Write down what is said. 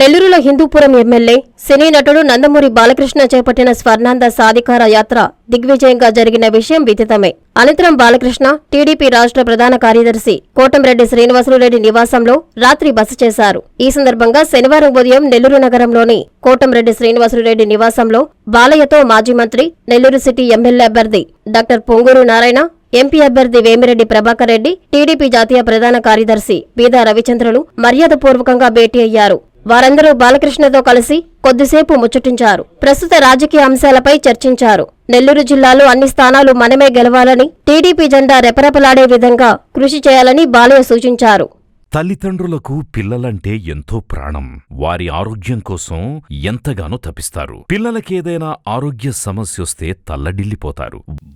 నెల్లూరులో హిందూపురం ఎమ్మెల్యే సినీ నటుడు నందమూరి బాలకృష్ణ చేపట్టిన స్వర్ణాంద సాధికార యాత్ర దిగ్విజయంగా జరిగిన విషయం విదితమే. అనంతరం బాలకృష్ణ టీడీపీ రాష్ట్ర ప్రధాన కార్యదర్శి కోటంరెడ్డి శ్రీనివాసులురెడ్డి నివాసంలో రాత్రి బస చేశారు. ఈ సందర్భంగా శనివారం ఉదయం నెల్లూరు నగరంలోని కోటంరెడ్డి శ్రీనివాసులురెడ్డి నివాసంలో బాలయ్యతో మాజీ మంత్రి నెల్లూరు సిటీ ఎమ్మెల్యే అభ్యర్థి డాక్టర్ పొంగూరు నారాయణ ఎంపీ అభ్యర్థి వేమిరెడ్డి ప్రభాకర్ రెడ్డి టీడీపీ జాతీయ ప్రధాన కార్యదర్శి బీదా రవిచంద్రులు మర్యాదపూర్వకంగా భేటీ అయ్యారు. వారందరూ బాలకృష్ణతో కలిసి కొద్దిసేపు ముచ్చటించారు. ప్రస్తుత రాజకీయ అంశాలపై చర్చించారు. నెల్లూరు జిల్లాలో అన్ని స్థానాలు మనమే గెలవాలని టీడీపీ జెండా రెపరెపలాడే విధంగా కృషి చేయాలని బాలయ్య సూచించారు. తల్లిదండ్రులకు పిల్లలంటే ఎంతో ప్రాణం. వారి ఆరోగ్యం కోసం ఎంతగానో తపిస్తారు. పిల్లలకేదైనా ఆరోగ్య సమస్యొస్తే తల్లడిల్లిపోతారు.